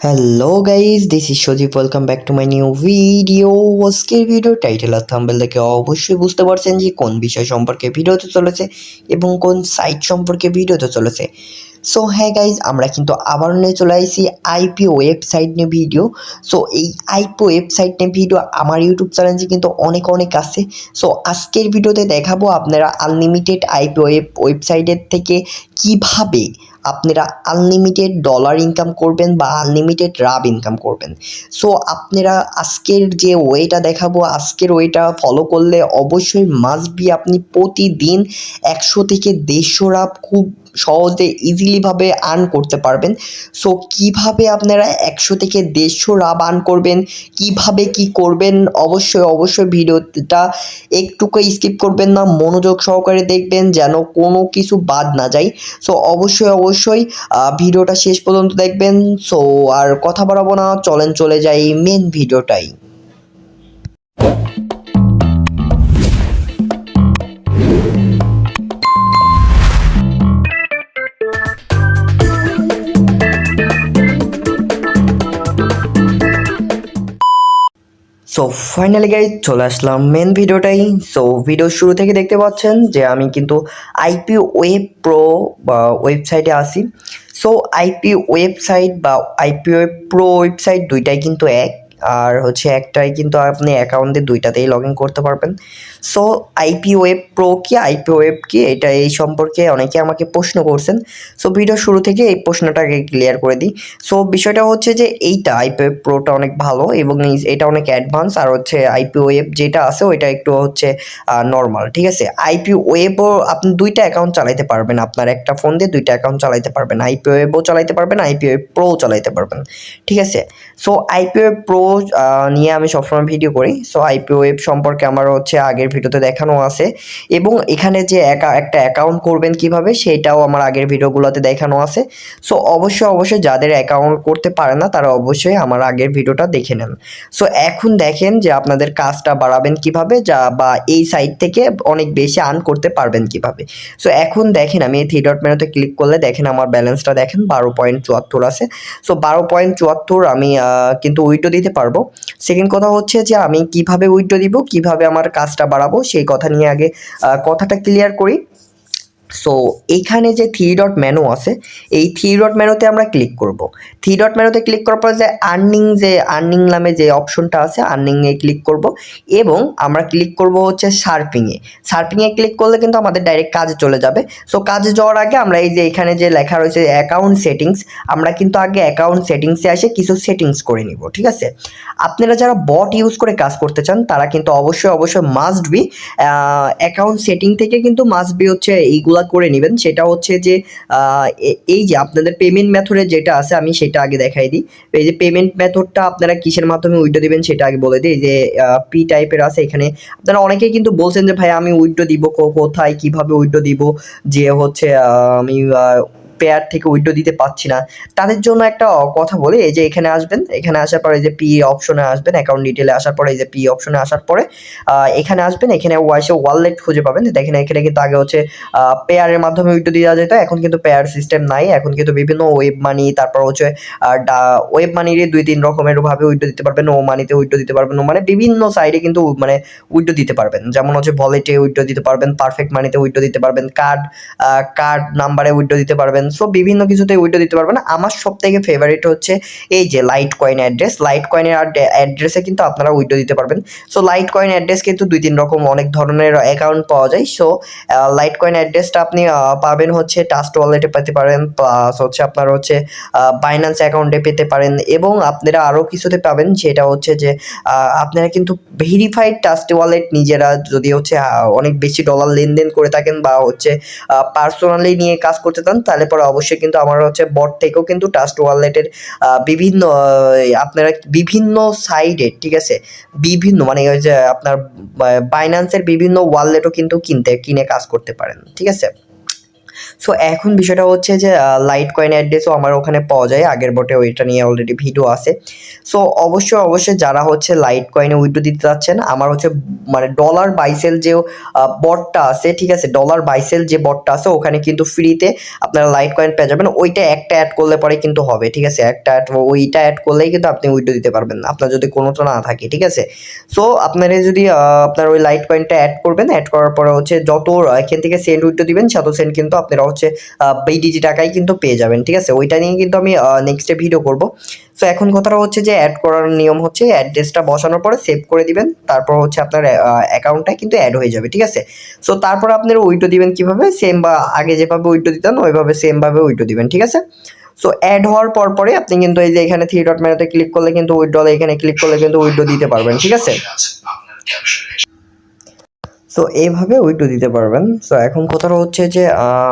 Hello guys this is Sajib welcome back to my new video আজকের video title আর thumbnail দেখে অবশ্যই বুঝতে পারছেন যে কোন বিষয় সম্পর্কে ভিডিওতে চলেছে এবং কোন সাইট সম্পর্কে ভিডিওতে চলেছে। সো হ্যাঁ গাইজ আমরা কিন্তু আবার নিয়ে চলে আসি আইপিও ওয়েবসাইট নিয়ে ভিডিও সো এই আইপিও ওয়েবসাইট নিয়ে ভিডিও আমার ইউটিউব চ্যানেলে কিন্তু অনেক অনেক আছে। সো আজকের ভিডিওতে দেখাবো আপনারা আনলিমিটেড আইপি ওয়েব ওয়েবসাইটের থেকে কীভাবে আপনারা আনলিমিটেড ডলার ইনকাম করবেন বা আনলিমিটেড রাব ইনকাম করবেন। সো আপনারা আজকের যে ওয়েটা দেখাবো, আজকের ওয়েটা ফলো করলে অবশ্যই মাস্ট বি আপনি প্রতিদিন একশো থেকে দেড়শো রাব খুব সহজে ইজিলিভাবে আর্ন করতে পারবেন। সো কীভাবে আপনারা একশো থেকে দেড়শো রাব আর্ন করবেন, কীভাবে কি করবেন, অবশ্যই অবশ্যই ভিডিওটা একটুকু স্কিপ করবেন না, মনোযোগ সহকারে দেখবেন যেন কোনো কিছু বাদ না যায়। সো অবশ্যই অবশ্যই আহ, ভিডিওটা শেষ পর্যন্ত দেখবেন। সো আর কথা বাড়াবো না চলেন চলে যাই মেন ভিডিওটাই। সো ফাইনালি গাই চলে আসলাম মেন ভিডিওটাই সো ভিডিও শুরু থেকে দেখতে পাচ্ছেন যে আমি কিন্তু আইপি ওয়েব প্রো বা ওয়েবসাইটে আসি সো আইপি ওয়েবসাইট বা আইপি ওয়েব প্রো ওয়েবসাইট দুইটাই কিন্তু এক। আর হচ্ছে একটাই কিন্তু আপনি অ্যাকাউন্টে দুইটাতেই লগ ইন করতে পারবেন। সো আইপি ওয়েব প্রো কি? আইপি ওয়েব কি? এটা এই সম্পর্কে অনেকে আমাকে প্রশ্ন করছেন। সো ভিডিও শুরু থেকে এই প্রশ্নটাকে ক্লিয়ার করে দিই। সো বিষয়টা হচ্ছে যে এইটা আইপি ওয়েব প্রোটা অনেক ভালো এবং এটা অনেক অ্যাডভান্স আর হচ্ছে আইপি ওয়েব যেটা আছে ওইটা একটু হচ্ছে নর্মাল ঠিক আছে? আইপি ওয়েবও আপনি দুইটা অ্যাকাউন্ট চালাইতে পারবেন। আপনার একটা ফোন দিয়ে দুইটা অ্যাকাউন্ট চালাইতে পারবেন। আইপি ওয়েবও চালাইতে পারবেন আইপি ওয়েব প্রো চালাইতে পারবেন, ঠিক আছে? সো আইপি ওয়েব প্রো নিয়ে আমি সবসময় ভিডিও করি। সো আইপি ওয়েব সম্পর্কে আমার হচ্ছে আগের ভিডিওতে দেখানো আছে। এবং এখানে যে একা- একটা অ্যাকাউন্ট করবেন কীভাবে, সেটাও আমার আগের ভিডিওগুলোতে দেখানো আছে। সো অবশ্যই অবশ্যই যাদের অ্যাকাউন্ট করতে পারে না, তারা অবশ্যই আমার আগের ভিডিওটা দেখে নেন। সো এখন দেখেন যে আপনাদের কাজটা বাড়াবেন কীভাবে, যা, বা এই সাইট থেকে অনেক বেশি আর্ন করতে পারবেন কীভাবে। সো এখন দেখেন, আমি এই থ্রি ডট মেনুতে ক্লিক করলে দেখেন আমার ব্যালেন্সটা দেখেন বারো পয়েন্ট চুয়াত্তর আছে। সো বারো পয়েন্ট চুয়াত্তর আমি কিন্তু উইড্রো দিতে পারব সেকেন্ড কথা হচ্ছে যে আমি কীভাবে উইথড্র দিব, কীভাবে আমার কাজটা বাড়াবো, সেই কথা নিয়ে আগে কথাটা ক্লিয়ার করি। সো এইখানে যে থ্রি ডট মেনু আছে, এই থ্রি ডট মেনুতে আমরা ক্লিক করব। থ্রি ডট মেনুতে ক্লিক করার পর যে আর্নিং যে আর্নিং নামে যে অপশনটা আছে আর্নিংয়ে ক্লিক করব। এবং আমরা ক্লিক করব হচ্ছে শার্পিংয়ে শার্পিংয়ে ক্লিক করলে কিন্তু আমাদের ডাইরেক্ট কাজে চলে যাবে। সো কাজে যাওয়ার আগে আমরা এই যে এখানে যে লেখা রয়েছে অ্যাকাউন্ট সেটিংস আমরা কিন্তু আগে অ্যাকাউন্ট সেটিংসে এসে কিছু সেটিংস করে নিব, ঠিক আছে? আপনারা যারা বট ইউজ করে কাজ করতে চান, তারা কিন্তু অবশ্যই অবশ্যই মাস্ট বি অ্যাকাউন্ট সেটিং থেকে কিন্তু মাস্ট বি হচ্ছে এইগুলা করে নেবেন। সেটা হচ্ছে যে এই যে আপনাদের পেমেন্ট মেথডে যেটা আছে, আমি সেটা আগে দেখাই দিই। এই যে পেমেন্ট মেথডটা আপনারা কিসের মাধ্যমে উইড্রো দিবেন সেটা আগে বলে দিই। যে পি টাইপের আছে এখানে। আপনারা অনেকেই কিন্তু বলছেন যে, ভাই, আমি উইড্রো দিব কোথায়, কীভাবে উইড্রো দিব? যে হচ্ছে আমি পেয়ার থেকে উইডো দিতে পারছি না। তাদের জন্য একটা কথা বলি, এই যে এখানে আসবেন, এখানে আসার পরে যে পি অপশনে আসবেন অ্যাকাউন্ট ডিটেলে আসার পরে এই যে পি অপশনে আসার পরে এখানে আসবেন, এখানে ওয়াইসে ওয়ালেট খুঁজে পাবেন। দেখেন এখানে কিন্তু আগে হচ্ছে পেয়ারের মাধ্যমে উইড্রো দেওয়া যেত, এখন কিন্তু পেয়ার সিস্টেম নাই। এখন কিন্তু বিভিন্ন ওয়েব মানি তারপর হচ্ছে ওয়েব মানির দুই তিন রকমের ভাবে উইডো দিতে পারবেন। ও মানিতে উইডো দিতে পারবেন। মানে বিভিন্ন সাইডে কিন্তু মানে উইডো দিতে পারবেন। যেমন হচ্ছে ভলেটে উইডো দিতে পারবেন পারফেক্ট মানিতে উইড্রো দিতে পারবেন কার্ড কার্ড নাম্বারে উইড্রো দিতে পারবেন সো বিভিন্ন কিছুতে উইডো দিতে পারবেন আমার সব থেকে ফেভারিট হচ্ছে এই যে লাইট কয়েন অ্যাড্রেস লাইট কয়েনের অ্যাড্রেসে কিন্তু আপনারা উইডো দিতে পারবেন। সো লাইট কয়েন অ্যাড্রেস কিন্তু দুই তিন রকম অনেক ধরনের অ্যাকাউন্ট পাওয়া যায়। সো লাইট কয়েন অ্যাড্রেসটা আপনি পাবেন হচ্ছে টাস্ট ওয়ালেটে পেতে পারেন প্লাস হচ্ছে আপনার হচ্ছে বাইন্যান্স অ্যাকাউন্টে পেতে পারেন। এবং আপনারা আরও কিছুতে পাবেন সেটা হচ্ছে যে আপনারা কিন্তু ভেরিফাইড টাস্ট ওয়ালেট নিজেরা যদি হচ্ছে অনেক বেশি ডলার লেনদেন করে থাকেন বা হচ্ছে পার্সোনালি নিয়ে কাজ করতে চান, তাহলে পরে অবশ্যই কিন্তু আমার হচ্ছে বট থেকেও কিন্তু ট্রাস্ট ওয়ালেটের বিভিন্ন আপনারা বিভিন্ন সাইডে ঠিক আছে? বিভিন্ন মানে ওই যে আপনার বাইন্যান্সের বিভিন্ন ওয়ালেটও কিন্তু কিনতে, কিনে কাজ করতে পারেন, ঠিক আছে? সো এখন বিষয়টা হচ্ছে যে লাইট কয়েন অ্যাড্রেসও আমার ওখানে পাওয়া যায়। আগের বটে ওইটা নিয়ে অলরেডি ভিডিও আছে। সো অবশ্যই অবশ্যই যারা হচ্ছে লাইট কয়েনে উইড্রো দিতে চাচ্ছেন, আমার হচ্ছে মানে ডলার বাইসেল যে বটটা আছে, ঠিক আছে ডলার বাইসেল যে বটটা আছে, ওখানে কিন্তু ফ্রিতে আপনারা লাইট কয়েন পেয়ে যাবেন। ওইটা একটা অ্যাড করলে পরে কিন্তু হবে, ঠিক আছে? একটা অ্যাড ওইটা অ্যাড করলেই কিন্তু আপনি উইড্রো দিতে পারবেন আপনার যদি কোনোটা না থাকে, ঠিক আছে? সো আপনারা যদি আপনার ওই লাইট কয়েনটা অ্যাড করবেন অ্যাড করার পরে হচ্ছে যত এখান থেকে সেন্ট উইড্রো দিবেন তত সেন্ট কিন্তু আপনারা হচ্ছে বিডিজি টাকায় কিন্তু পেয়ে যাবেন, ঠিক আছে? ওইটা নিয়ে কিন্তু আমি নেক্সটে ভিডিও করব। সো এখন কথাটা হচ্ছে যে অ্যাড করার নিয়ম হচ্ছে অ্যাড্রেসটা বসানোর পরে সেভ করে দিবেন, তারপর হচ্ছে আপনার অ্যাকাউন্টটা কিন্তু অ্যাড হয়ে যাবে, ঠিক আছে? সো তারপর আপনারা উইড্রো দিবেন কীভাবে? সেম বা আগে যেভাবে উইড্রো দিতেন, ওইভাবে সেমভাবে উইড্রো দিবেন, ঠিক আছে? সো অ্যাড হওয়ার পর পরে আপনি কিন্তু এই যে এখানে থ্রি ডট মেনুতে ক্লিক করলে কিন্তু উইড্রো এখানে ক্লিক করলে কিন্তু উইড্রো দিতে পারবেন, ঠিক আছে? সো এইভাবে উইডো দিতে পারবেন। সো এখন কথাটা হচ্ছে যে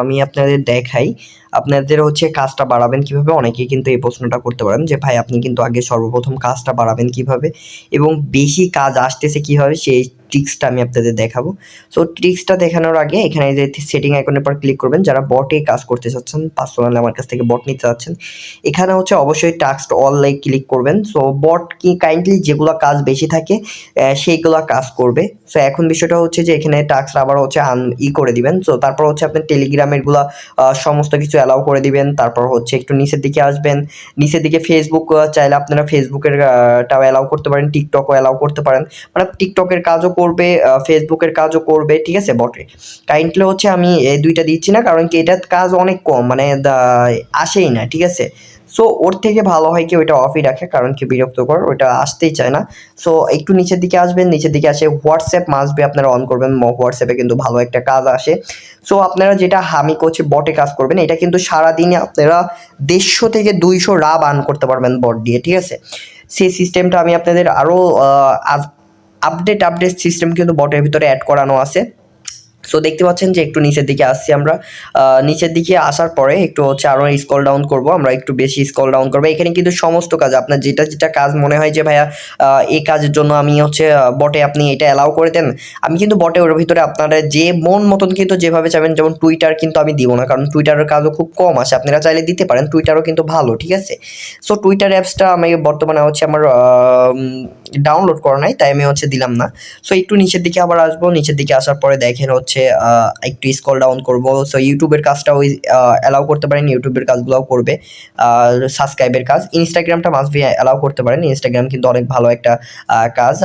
আমি আপনাদের দেখাই। আপনাদের হচ্ছে কাজটা বাড়াবেন কীভাবে? অনেকেই কিন্তু এই প্রশ্নটা করতে পারেন যে, ভাই, আপনি কিন্তু আগে সর্বপ্রথম কাজটা বাড়াবেন কীভাবে? এবং বেশি কাজ আসতেছে কীভাবে? সেই ট্রিক্সটা আমি আপনাদের দেখাবো। সো ট্রিক্সটা দেখানোর আগে এখানে যে সেটিং আইকনের পর ক্লিক করবেন, যারা বটে কাজ করতে চাচ্ছেন পার্সোনালি আমার কাছ থেকে বট নিতে চাচ্ছেন, এখানে হচ্ছে অবশ্যই টাস্ক অল লাইক ক্লিক করবেন। সো বট কি কাইন্ডলি যেগুলো কাজ বেশি থাকে সেইগুলো কাজ করবে। সো এখন বিষয়টা হচ্ছে যে এখানে টাস্ক আবার হচ্ছে আন ই করে দিবেন। সো তারপর হচ্ছে আপনি টেলিগ্রামেরগুলা সমস্ত কিছু অ্যালাউ করে দিবেন। তারপর হচ্ছে একটু নিচের দিকে আসবেন। নিচের দিকে ফেসবুক চাইলে আপনারা ফেসবুকের টাও অ্যালাউ করতে পারেন টিকটকও অ্যালাউ করতে পারেন। মানে টিকটকের কাজও করবে ফেসবুকের কাজও করবে, ঠিক আছে? বটে। কাইন্ডলি হচ্ছে আমি এই দুইটা দিচ্ছি না, কারণ কি এটার কাজ অনেক কম মানে আসেই না, ঠিক আছে? সো ওর থেকে ভালো হয় কি ওইটা অফই রাখে, কারণ কি বিরক্তকর, ওইটা আসতেই চায় না। সো একটু নিচের দিকে আসবেন, নিচের দিকে আসে হোয়াটসঅ্যাপ মাসবে আপনারা অন করবেন হোয়াটসঅ্যাপে কিন্তু ভালো একটা কাজ আসে। সো আপনারা যেটা হামি করছে বটে কাজ করবেন, এটা কিন্তু সারাদিনে আপনারা দেড়শো থেকে দুইশো রাব আর্ন করতে পারবেন বট দিয়ে, ঠিক আছে? সেই সিস্টেমটা আমি আপনাদের আরও আপডেট আপডেট সিস্টেম কিন্তু বটের ভিতরে অ্যাড করানো আছে। সো দেখতে পাচ্ছেন যে একটু নিচের দিকে আসছি আমরা। নিচের দিকে আসার পরে একটু হচ্ছে আরও স্কল ডাউন করব, আমরা একটু বেশি স্কল ডাউন করব। এখানে কিন্তু সমস্ত কাজ, আপনার যেটা যেটা কাজ মনে হয় যে, ভাইয়া এই কাজের জন্য আমি হচ্ছে বটে আপনি এটা অ্যালাউ করে দেন, আমি কিন্তু বটে ওর ভিতরে আপনারা যে মন মতন কিন্তু যেভাবে চাবেন যেমন টুইটার কিন্তু আমি দিব না। কারণ টুইটারের কাজও খুব কম আসে আপনারা চাইলে দিতে পারেন টুইটারও কিন্তু ভালো, ঠিক আছে? সো টুইটার অ্যাপসটা আমি বর্তমানে হচ্ছে আমার ডাউনলোড করা নাই, তাই আমি হচ্ছে দিলাম না। সো একটু নিচের দিকে আবার আসব, নিচের দিকে আসার পরে দেখেন হচ্ছে আহ, একটু স্কল ডাউন করব। সো ইউটিউবের কাজটাও অ্যালাউ করতে পারেন ইউটিউবের কাজগুলোও করবে। আর সাবস্ক্রাইবের কাজ। ইনস্টাগ্রামটা মাস্ট বি অ্যালাউ করতে পারেন। ইনস্টাগ্রাম কিন্তু অনেক ভালো একটা কাজ।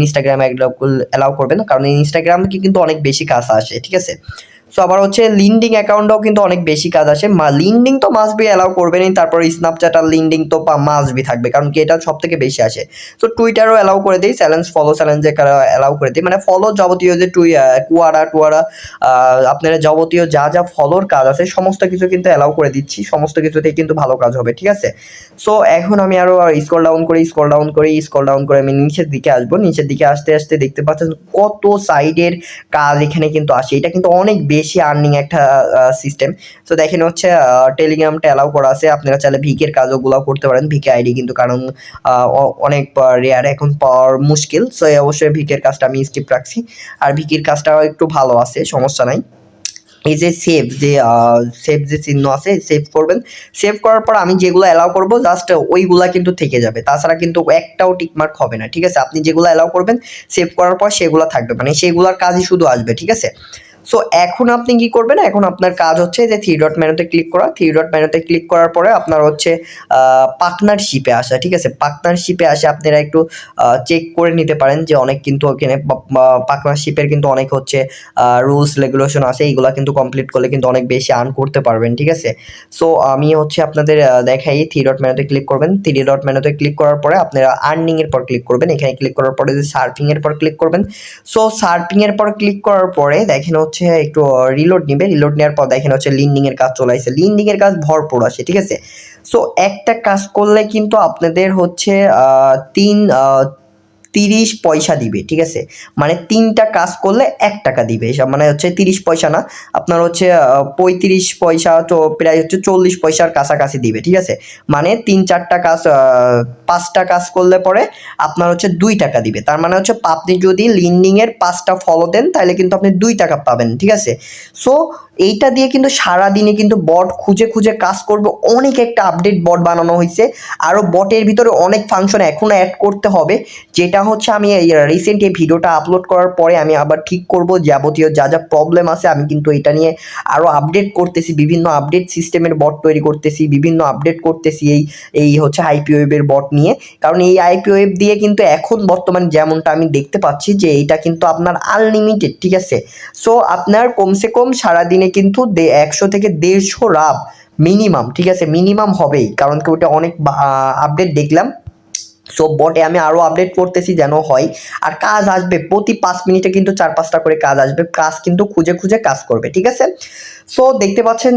ইনস্টাগ্রাম অ্যালাউ করবেন কারণ ইনস্টাগ্রাম কিন্তু অনেক বেশি কাজ আসে ঠিক আছে? সো আবার হচ্ছে লিন্ডিং অ্যাকাউন্টও কিন্তু অনেক বেশি কাজ আসে। মা লিঙ্কডিং তো মাস্ট বি অ্যালাউ করবেনই, তারপর স্ন্যাপচ্যাট আর লিন্ডিং তো মাস্ট বি থাকবে, কারণ কি এটা সব থেকে বেশি আসে। তো টুইটারও অ্যালাউ করে দিই চ্যালেঞ্জ ফলো চ্যালেঞ্জে অ্যালাউ করে দিই। মানে ফলো যাবতীয় যে টুই কুয়ারা টুয়ারা আপনারা যাবতীয় যা যা ফলোর কাজ আছে, সমস্ত কিছু কিন্তু অ্যালাউ করে দিচ্ছি, সমস্ত কিছুতেই কিন্তু ভালো কাজ হবে, ঠিক আছে? সো এখন আমি আরও স্কল ডাউন করি স্কল ডাউন করি স্কল ডাউন করে আমি নিচের দিকে আসব। নিচের দিকে আসতে আসতে দেখতে পাচ্ছেন কত সাইডের কাজ এখানে কিন্তু আসে। এটা কিন্তু অনেক বেশি আর্নিং একটা সিস্টেম তো দেখেন হচ্ছে টেলিগ্রামটা অ্যালাউ করা আছে। আপনারা চাইলে ভিকের কাজগুলো করতে পারেন। ভিকে আইডি কিন্তু কারণ অনেক রেয়ার এখন পাওয়ার মুশকিল। সো অবশ্যই ভিকের কাজটা আমি স্কিপ রাখছি। আর ভিকির কাজটাও একটু ভালো আছে, সমস্যা নাই। এই যে সেভ যে সেভ যে চিহ্ন আছে সেভ করবেন। সেভ করার পর আমি যেগুলো অ্যালাউ করব জাস্ট ওইগুলা কিন্তু থেকে যাবে। তাছাড়া কিন্তু একটাও টিকমার্ক হবে না, ঠিক আছে? আপনি যেগুলো অ্যালাউ করবেন সেভ করার পর সেগুলো থাকবে। মানে সেগুলোর কাজই শুধু আসবে, ঠিক আছে? সো এখন আপনি কি করবেন? এখন আপনার কাজ হচ্ছে যে থ্রি ডট মেনুতে ক্লিক করা। থ্রি ডট মেনুতে ক্লিক করার পরে আপনার হচ্ছে পার্টনারশিপে আসা, ঠিক আছে? পার্টনারশিপে আসে আপনারা একটু চেক করে নিতে পারেন যে অনেক কিন্তু ওখানে পার্টনারশিপের কিন্তু অনেক হচ্ছে রুলস রেগুলেশন আছে। এইগুলা কিন্তু কমপ্লিট করলে কিন্তু অনেক বেশি আর্ন করতে পারবেন, ঠিক আছে? সো আমি হচ্ছে আপনাদের দেখাই। থ্রি ডট মেনুতে ক্লিক করবেন। থ্রি ডট মেনুতে ক্লিক করার পরে আপনারা আর্নিং এর পর ক্লিক করবেন। এখানে ক্লিক করার পরে যে সার্ফিং এর পর ক্লিক করবেন। সো সার্ফিং এর পর ক্লিক করার পরে দেখেন হচ্ছে একটু রিলোড নিবে। রিলোড নেওয়ার পর দেখেন হচ্ছে লিন্ডিং এর কাজ চলে আসে লিন্ডিং এর কাজ ভরপুর আসে ঠিক আছে? সো একটা কাজ করলে কিন্তু আপনাদের হচ্ছে তিন তিরিশ পয়সা দিবে, ঠিক আছে? মানে তিনটা কাজ করলে এক টাকা দিবে মানে হচ্ছে তিরিশ পয়সা না, আপনার হচ্ছে পঁয়ত্রিশ পয়সা তো প্রায় হচ্ছে চল্লিশ পয়সার কাছাকাছি দিবে, ঠিক আছে? মানে তিন চারটা কাজ পাঁচটা কাজ করলে পরে আপনার হচ্ছে দুই টাকা দিবে, তার মানে হচ্ছে আপনি যদি লিন্ডিংয়ের পাঁচটা ফলো দেন, তাহলে কিন্তু আপনি দুই টাকা পাবেন, ঠিক আছে? সো এইটা দিয়ে কিন্তু সারা দিনে কিন্তু বট খুঁজে খুঁজে কাজ করবে, অনেক একটা আপডেট বট বানানো হয়েছে আরও বটের ভিতরে অনেক ফাংশন এখনও অ্যাড করতে হবে, যেটা হচ্ছে আমি এই রিসেন্ট এই ভিডিওটা আপলোড করার পরে আমি আবার ঠিক করব যাবতীয় যা যা প্রবলেম আছে, আমি কিন্তু এটা নিয়ে আরও আপডেট করতেছি, বিভিন্ন আপডেট সিস্টেমের বট তৈরি করতেছি, বিভিন্ন আপডেট করতেছি এই এই হচ্ছে আইপি ওয়েবের বট নিয়ে। কারণ এই আইপি ওয়েব দিয়ে কিন্তু এখন বর্তমানে যেমনটা আমি দেখতে পাচ্ছি যে এটা কিন্তু আপনার আনলিমিটেড ঠিক আছে? সো আপনার কমসে কম সারাদিনে কিন্তু একশো থেকে দেড়শো রাব মিনিমাম ঠিক আছে? মিনিমাম হবেই, কারণ কি ওটা অনেক আপডেট দেখলাম। সো বটে আমি আরও আপডেট করতেছি যেন হয়। আর কাজ আসবে, প্রতি পাঁচ মিনিটে কিন্তু চার পাঁচটা করে কাজ আসবে। কাজ কিন্তু খুঁজে খুঁজে কাজ করবে, ঠিক আছে? সো দেখতে পাচ্ছেন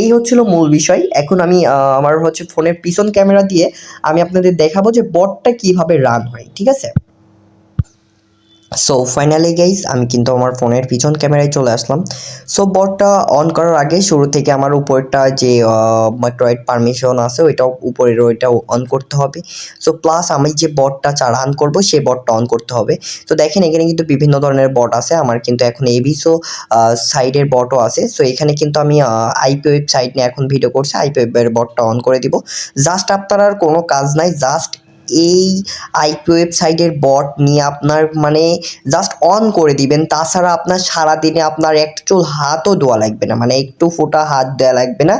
এই হচ্ছিল মূল বিষয়। এখন আমি আমার হচ্ছে ফোনের পিছন ক্যামেরা দিয়ে আমি আপনাদের দেখাবো যে বটটা কীভাবে রান হয়, ঠিক আছে? সো ফাইনালি গাইস আমি কিন্তু আমার ফোনের পিছন ক্যামেরায় চলে আসলাম। সো বটটা অন করার আগে শুরু থেকে আমার উপরটা যে মাইক্রোয়েড পারমিশন আছে, ওইটা উপরের ওইটা অন করতে হবে। সো প্লাস আমি যে বটটা চা রান করব, সেই বটটা অন করতে হবে। তো দেখেন, এখানে কিন্তু বিভিন্ন ধরনের বট আছে। আমার কিন্তু এখন এবিসো সাইডের বটও আছে। সো এখানে কিন্তু আমি আইপি ওয়েব সাইট নিয়ে এখন ভিডিও করছি। আইপি ওয়েবের বটটা অন করে দিব। জাস্ট আপনার আর কোনো কাজ নাই। জাস্ট এই আইপি ওয়েবসাইটের বট নিয়ে আপনার মানে জাস্ট অন করে দিবেন। তাছাড়া আপনার সারাদিনে আপনার একটা হাতও দেওয়া লাগবে না। মানে একটু ফোটা হাত দেওয়া লাগবে না।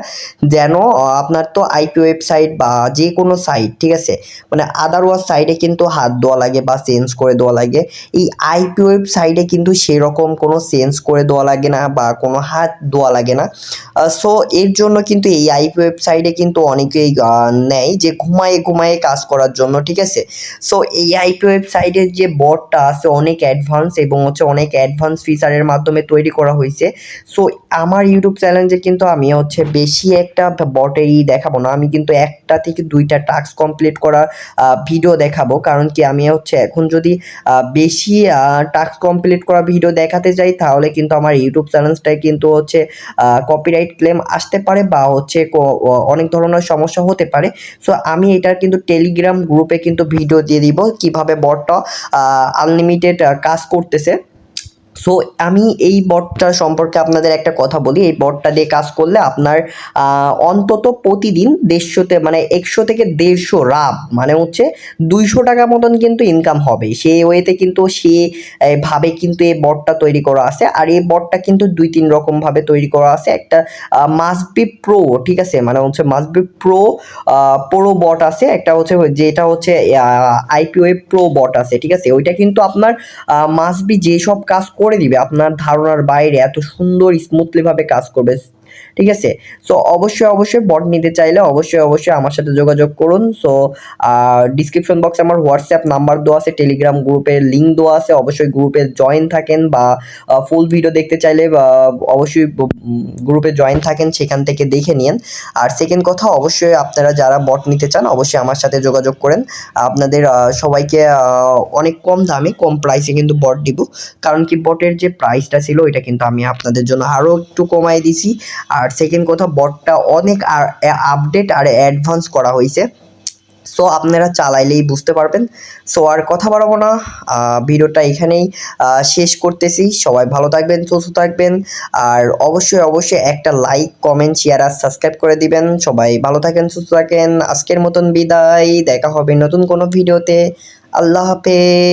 যেন আপনার তো আইপি ওয়েবসাইট বা যে কোনো সাইট ঠিক আছে? মানে আদারওয়াইজ সাইডে কিন্তু হাত দেওয়া লাগে বা চেঞ্জ করে দেওয়া লাগে। এই আইপি ওয়েবসাইটে কিন্তু সেরকম কোনো চেঞ্জ করে দেওয়া লাগে না বা কোনো হাত দেওয়া লাগে না। সো এর জন্য কিন্তু এই আইপি ওয়েবসাইটে কিন্তু অনেকেই নেয় যে ঘুমায়ে ঘুমায়ে কাজ করার জন্য। ঠিক আছে? সো এই আইপি ওয়েবসাইটের যে বটটা আছে, অনেক অ্যাডভান্স এবং হচ্ছে অনেক অ্যাডভান্স ফিচারের মাধ্যমে তৈরি করা হয়েছে। সো আমার ইউটিউব চ্যানেলে কিন্তু আমি হচ্ছে বেশি একটা বটেরই দেখাবো না। আমি কিন্তু একটা থেকে দুইটা টাস্ক কমপ্লিট করা ভিডিও দেখাবো। কারণ কি, আমি হচ্ছে এখন যদি বেশি টাস্ক কমপ্লিট করা ভিডিও দেখাতে যাই, তাহলে কিন্তু আমার ইউটিউব চ্যানেলটায় কিন্তু হচ্ছে কপিরাইট ক্লেম আসতে পারে বা হচ্ছে অনেক ধরনের সমস্যা হতে পারে। সো আমি এটার কিন্তু টেলিগ্রাম গ্রুপে কিন্তু ভিডিও দিয়ে দিব কীভাবে বটটা আনলিমিটেড কাজ করতেছে। সো আমি এই বটটা সম্পর্কে আপনাদের একটা কথা বলি। এই বটটা দিয়ে কাজ করলে আপনার অন্তত প্রতিদিন দেড়শোতে মানে একশো থেকে দেড়শো রাব মানে হচ্ছে দুইশো টাকা মতন কিন্তু ইনকাম হবে। সে ওয়েতে কিন্তু সে ভাবে কিন্তু এই বটটা তৈরি করা আছে। আর এই বটটা কিন্তু দুই তিন রকম ভাবে তৈরি করা আছে। একটা মাসবি প্রো ঠিক আছে? মানে হচ্ছে মাসবি প্রো প্রো বট আছে। একটা হচ্ছে যেটা হচ্ছে আইপি ওয়েব প্রো বট আছে, ঠিক আছে? ওইটা কিন্তু আপনার মাসবি যেসব কাজ করে দিবে। আপনার ধারণার বাইরে এত সুন্দর স্মুথলি ভাবে কাজ করবে। ঠিক আছে? সো অবশ্যই অবশ্যই বট নিতে চাইলে অবশ্যই অবশ্যই আমার সাথে যোগাযোগ করুন। সো ডিসক্রিপশন বক্সে আমার হোয়াটসঅ্যাপ নাম্বার দেওয়া আছে টেলিগ্রাম গ্রুপের লিঙ্ক দেওয়া আছে। অবশ্যই গ্রুপে জয়েন থাকেন বা ফুল ভিডিও দেখতে চাইলে অবশ্যই গ্রুপে জয়েন থাকেন, সেখান থেকে দেখে নিন আর সেকেন্ড কথা, অবশ্যই আপনারা যারা বট নিতে চান, অবশ্যই আমার সাথে যোগাযোগ করেন। আপনাদের সবাইকে অনেক কম দামে, কম প্রাইসে কিন্তু বট দিব। কারণ কি বটের যে প্রাইসটা ছিল, ওইটা কিন্তু আমি আপনাদের জন্য আরও একটু কমাই দিছি। আর সেকেন্ড কথা বটটা অনেক আপডেট আর অ্যাডভান্স করা হয়েছে সো আপনারা চালাইলেই বুঝতে পারবেন। সো আর কথা বাড়াবো না। ভিডিওটা এখানেই শেষ করতেছি। সবাই ভালো থাকবেন, সুস্থ থাকবেন। আর অবশ্যই অবশ্যই একটা লাইক কমেন্ট শেয়ার আর সাবস্ক্রাইব করে দিবেন। সবাই ভালো থাকেন, সুস্থ থাকেন। আজকের মতন বিদায়। দেখা হবে নতুন কোনো ভিডিওতে। আল্লাহ হাফেজ।